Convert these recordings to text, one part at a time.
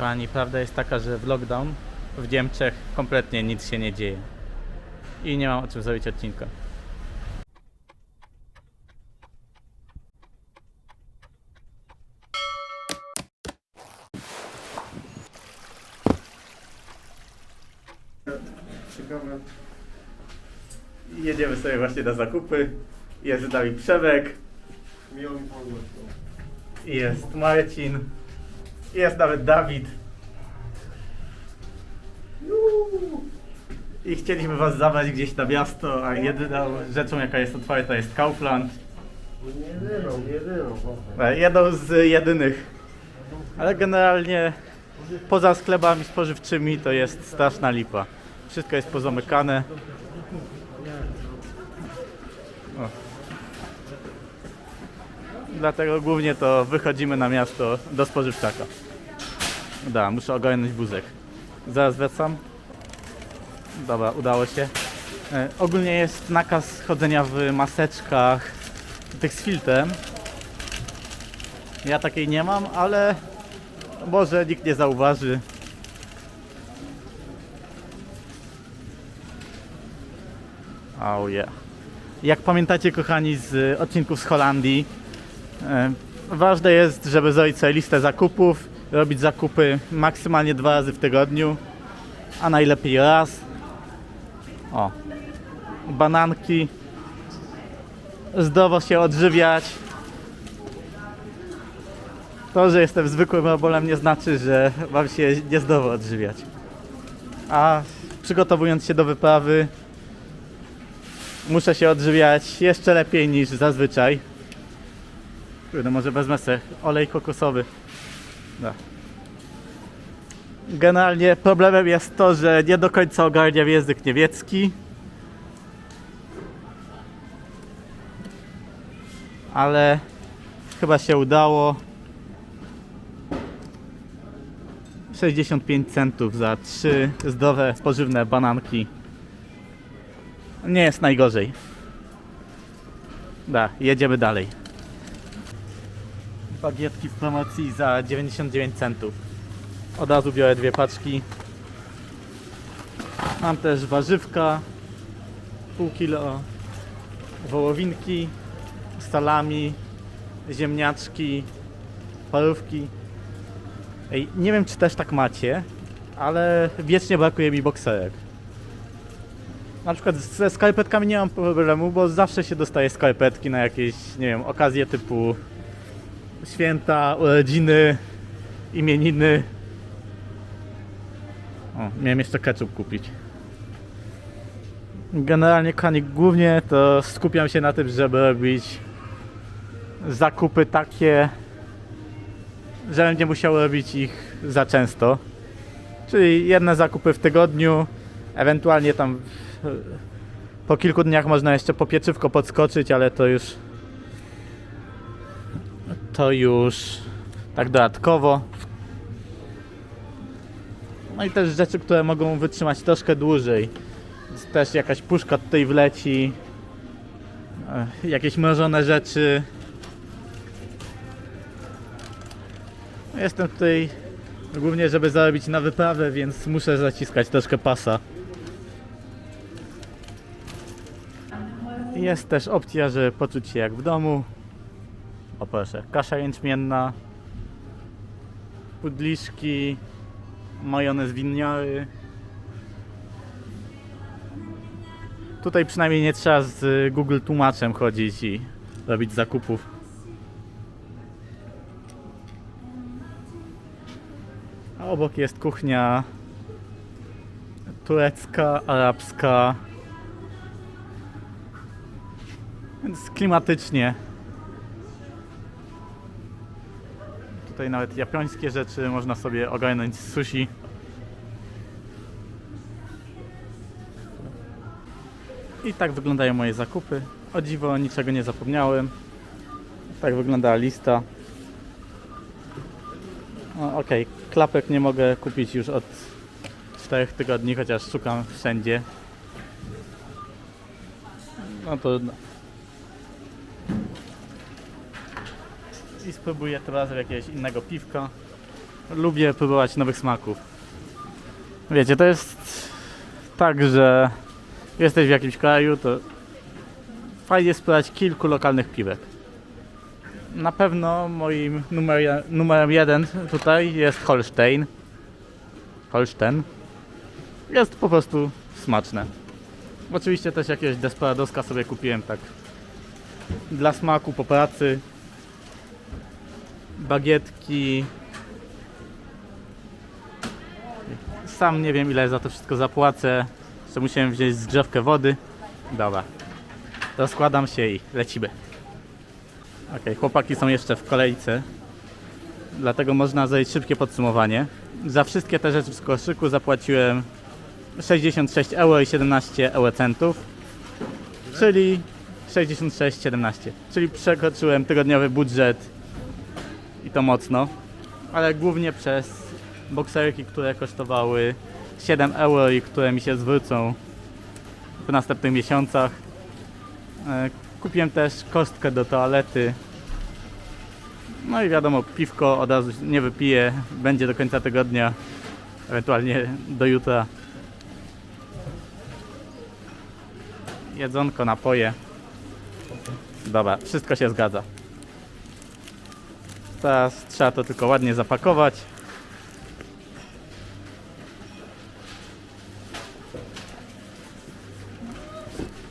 Kochani, prawda jest taka, że w lockdown w Niemczech kompletnie nic się nie dzieje. I nie mam o czym zrobić odcinka. Ciekawe. Jedziemy sobie właśnie na zakupy. Jest z nami Przemek, Miło mi poznać. jest Marcin, jest nawet Dawid. I chcieliśmy was zabrać gdzieś na miasto, a jedyną rzeczą jaka jest otwarta jest Kaufland. Jedyną, jedyną. E, Jedną z jedynych. Ale generalnie poza sklepami spożywczymi to jest straszna lipa. Wszystko jest pozamykane. O. Dlatego głównie to wychodzimy na miasto do spożywczaka. Da, muszę ogarnąć wózek. Zaraz wracam. Dobra, udało się. E, ogólnie jest nakaz chodzenia w maseczkach, tych z filtrem. Ja takiej nie mam, ale może nikt nie zauważy. Oh yeah. Jak pamiętacie, kochani, z odcinków z Holandii, ważne jest, żeby zrobić sobie listę zakupów, robić zakupy maksymalnie dwa razy w tygodniu, a najlepiej raz. O, bananki, zdrowo się odżywiać. To, że jestem zwykłym robolem nie znaczy, że mam się niezdrowo odżywiać. A przygotowując się do wyprawy muszę się odżywiać jeszcze lepiej niż zazwyczaj. Kurde, może wezmę sobie olej kokosowy. Da. Generalnie problemem jest to, że nie do końca ogarniam język niemiecki. Ale chyba się udało. 65 centów za trzy zdrowe, spożywne bananki. Nie jest najgorzej. Da, jedziemy dalej. Bagietki w promocji za 99 centów. Od razu biorę dwie paczki. Mam też warzywka, pół kilo wołowinki, salami, ziemniaczki, parówki. Ej, nie wiem czy też tak macie, ale wiecznie brakuje mi bokserek. Na przykład ze skarpetkami nie mam problemu, bo zawsze się dostaje skarpetki na jakieś, nie wiem, okazje typu święta, urodziny, imieniny. O, miałem jeszcze ketchup kupić. Generalnie, kochani, głównie to skupiam się na tym, żeby robić zakupy takie, żebym nie musiał robić ich za często. Czyli jedne zakupy w tygodniu, ewentualnie tam po kilku dniach można jeszcze po pieczywko podskoczyć, ale to już to już tak dodatkowo. No i też rzeczy, które mogą wytrzymać troszkę dłużej. Też jakaś puszka tutaj wleci. e, Jakieś mrożone rzeczy. Jestem tutaj głównie, żeby zarobić na wyprawę, więc muszę zaciskać troszkę pasa. Jest też opcja, żeby poczuć się jak w domu. O proszę, kasza jęczmienna, pudliszki, majonez winiary. Tutaj przynajmniej nie trzeba z Google tłumaczem chodzić i robić zakupów. A obok jest kuchnia turecka, arabska. Więc klimatycznie. Tutaj nawet japońskie rzeczy można sobie ogarnąć z sushi. I tak wyglądają moje zakupy. O dziwo niczego nie zapomniałem. Tak wygląda lista. No, Okej, klapek nie mogę kupić już od 4 tygodni, chociaż szukam wszędzie. No to. I spróbuję teraz jakiegoś innego piwka. lubię próbować nowych smaków. Wiecie, to jest tak, że jesteś w jakimś kraju, to fajnie spróbować kilku lokalnych piwek. Na pewno moim numer, numerem jeden tutaj jest Holstein. Holstein. Jest po prostu smaczne. Oczywiście też jakiegoś Desperadoska sobie kupiłem tak dla smaku po pracy. Bagietki. Sam nie wiem ile za to wszystko zapłacę. Jeszcze musiałem wziąć zgrzewkę wody. Dobra. Rozkładam się i lecimy. Ok, chłopaki są jeszcze w kolejce. Dlatego można zrobić szybkie podsumowanie. Za wszystkie te rzeczy w koszyku zapłaciłem 66 euro i 17 eurocentów. Czyli 66,17. Czyli przekroczyłem tygodniowy budżet i to mocno. Ale głównie przez bokserki, które kosztowały 7 euro i które mi się zwrócą w następnych miesiącach. E, Kupiłem też kostkę do toalety. No i wiadomo, piwko od razu nie wypiję. Będzie do końca tygodnia, ewentualnie do jutra. Jedzonko, napoje. Dobra, wszystko się zgadza. Teraz trzeba to tylko ładnie zapakować.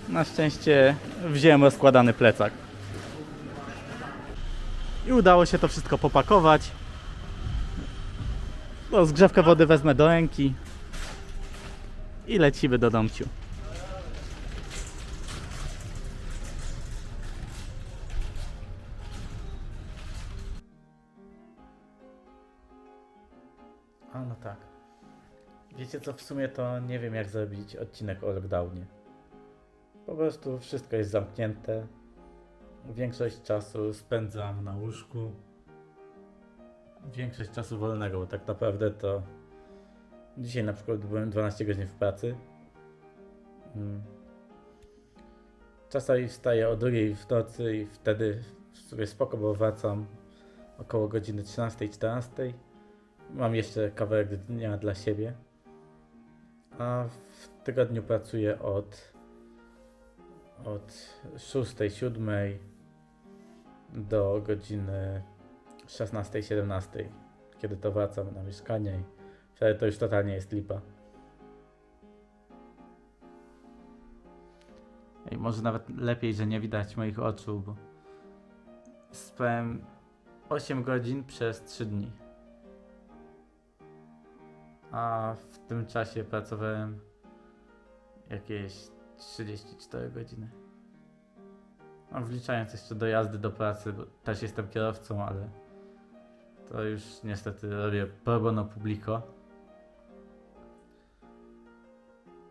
Na szczęście wziąłem rozkładany plecak. I udało się to wszystko popakować. No, zgrzewkę wody wezmę do ręki. I lecimy do domciu. Wiecie co, w sumie to nie wiem jak zrobić odcinek o lockdownie. Po prostu wszystko jest zamknięte. Większość czasu spędzam na łóżku. Większość czasu wolnego, bo tak naprawdę to dzisiaj na przykład byłem 12 godzin w pracy. Mm. Czasami wstaję o drugiej w nocy i wtedy sobie spoko, bo wracam około godziny 13-14. Mam jeszcze kawałek dnia dla siebie. A w tygodniu pracuję od od 6, 7 do godziny 16, 17, kiedy to wracam na mieszkanie i wtedy to już totalnie jest lipa. I może nawet lepiej, że nie widać moich oczu, bo spałem 8 godzin przez 3 dni. A w tym czasie pracowałem jakieś 34 godziny. No, wliczając jeszcze dojazdy do pracy, bo też jestem kierowcą, ale to już niestety robię pro bono publico.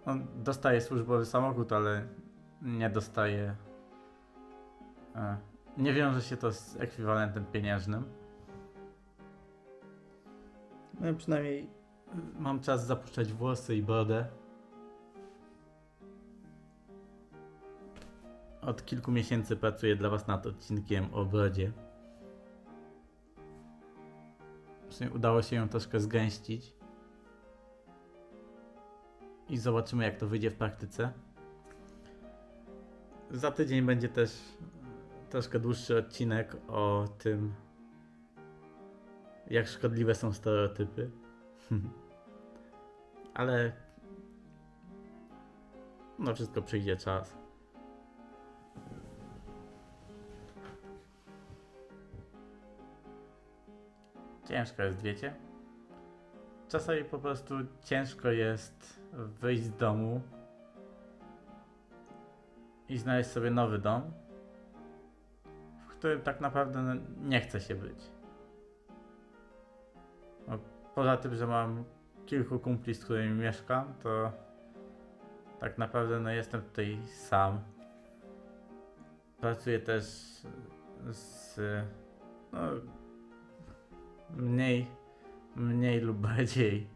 No, dostaję służbowy samochód, ale nie dostaję. E, nie wiąże się to z ekwiwalentem pieniężnym. No, przynajmniej mam czas zapuszczać włosy i brodę. Od kilku miesięcy pracuję dla Was nad odcinkiem o brodzie. Udało się ją troszkę zgęścić. I zobaczymy, jak to wyjdzie w praktyce. Za tydzień będzie też troszkę dłuższy odcinek o tym, jak szkodliwe są stereotypy. Ale no wszystko przyjdzie czas. Ciężko jest, wiecie? Czasami po prostu ciężko jest wyjść z domu i znaleźć sobie nowy dom, w którym tak naprawdę nie chce się być. Poza tym, że mam kilku kumpli, z którymi mieszkam, to tak naprawdę no, jestem tutaj sam. Pracuję też z no, mniej, mniej lub bardziej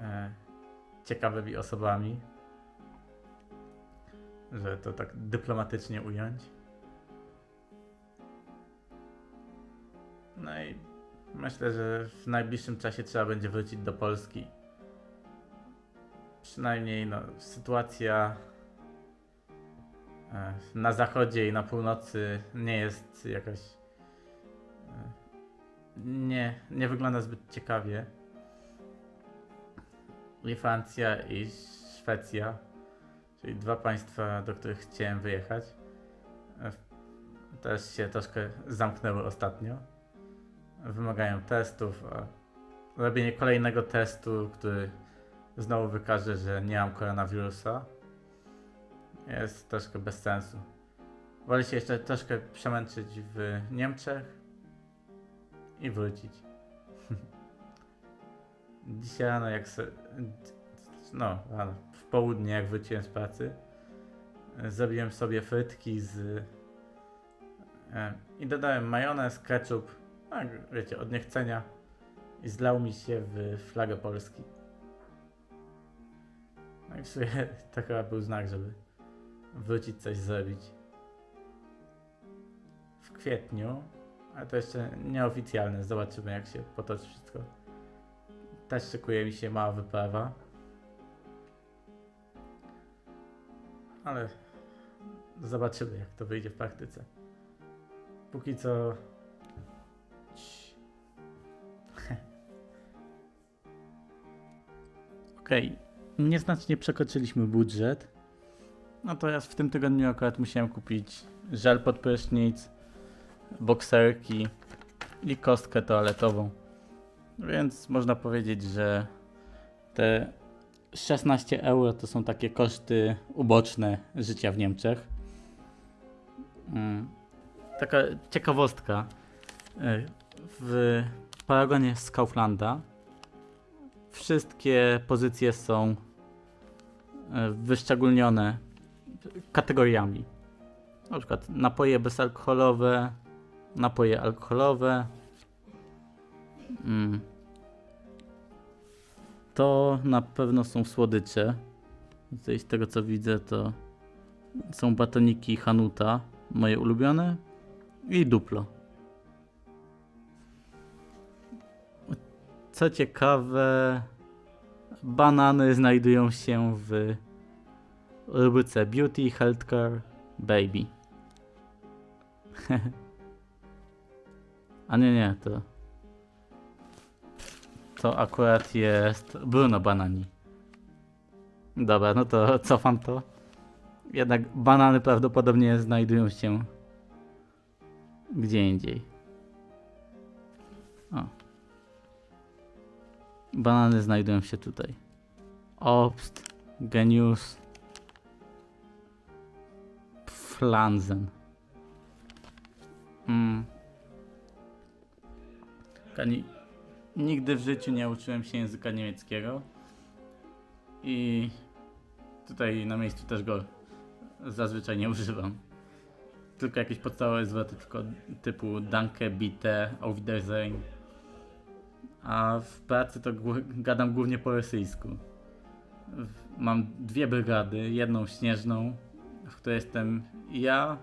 e, ciekawymi osobami, że to tak dyplomatycznie ująć. No i Myślę, że w najbliższym czasie trzeba będzie wrócić do Polski. Przynajmniej no, sytuacja e, na zachodzie i na północy nie jest jakaś. e, Nie, nie wygląda zbyt ciekawie. I Francja i Szwecja, czyli dwa państwa, do których chciałem wyjechać, e, też się troszkę zamknęły ostatnio wymagają testów, a robienie kolejnego testu, który znowu wykaże, że nie mam koronawirusa, jest troszkę bez sensu. Wolę się jeszcze troszkę przemęczyć w Niemczech i wrócić. Dzisiaj rano, jak no, w południe, jak wróciłem z pracy, zrobiłem sobie frytki z e, i dodałem majonez, ketchup, tak, wiecie, od niechcenia i zlał mi się w flagę Polski. No i w sumie to chyba był znak, żeby wrócić coś zrobić. W kwietniu, ale to jeszcze nieoficjalne, zobaczymy jak się potoczy wszystko. Też szykuje mi się mała wyprawa. Ale zobaczymy jak to wyjdzie w praktyce. Póki co Okej, nieznacznie przekroczyliśmy budżet. Natomiast w tym tygodniu akurat musiałem kupić żel pod prysznic, bokserki i kostkę toaletową. Więc można powiedzieć, że te 16 euro to są takie koszty uboczne życia w Niemczech. Mm. Taka ciekawostka. Y, W paragonie z Kauflanda wszystkie pozycje są e, wyszczególnione kategoriami. Na przykład napoje bezalkoholowe, napoje alkoholowe. Mm. To na pewno są słodycze. Z tego co widzę to są batoniki Hanuta, moje ulubione i Duplo. Co ciekawe, banany znajdują się w rubryce Beauty, Healthcare, Baby. A nie, nie, to. To akurat jest Bruno Banani. Dobra, no to cofam to. Jednak banany prawdopodobnie znajdują się gdzie indziej. O. Banany znajdują się tutaj. Obst, Genius, Flanzen. Mm. Kani... Nigdy w życiu nie uczyłem się języka niemieckiego. I tutaj na miejscu też go zazwyczaj nie używam. Tylko jakieś podstawowe zwroty tylko typu danke, bitte, auf Wiedersehen. A w pracy to gadam głównie po rosyjsku. Mam dwie brygady, jedną śnieżną, w której jestem ja,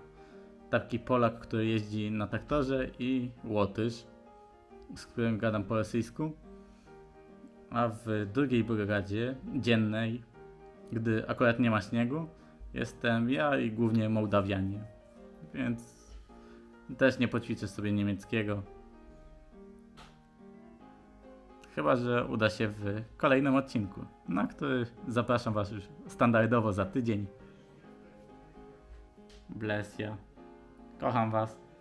taki Polak, który jeździ na traktorze i Łotysz, z którym gadam po rosyjsku. A w drugiej brygadzie, dziennej, gdy akurat nie ma śniegu, jestem ja i głównie Mołdawianie. Więc też nie poćwiczę sobie niemieckiego. Chyba, że uda się w kolejnym odcinku, na który zapraszam Was już standardowo za tydzień. Bless ya. Kocham Was.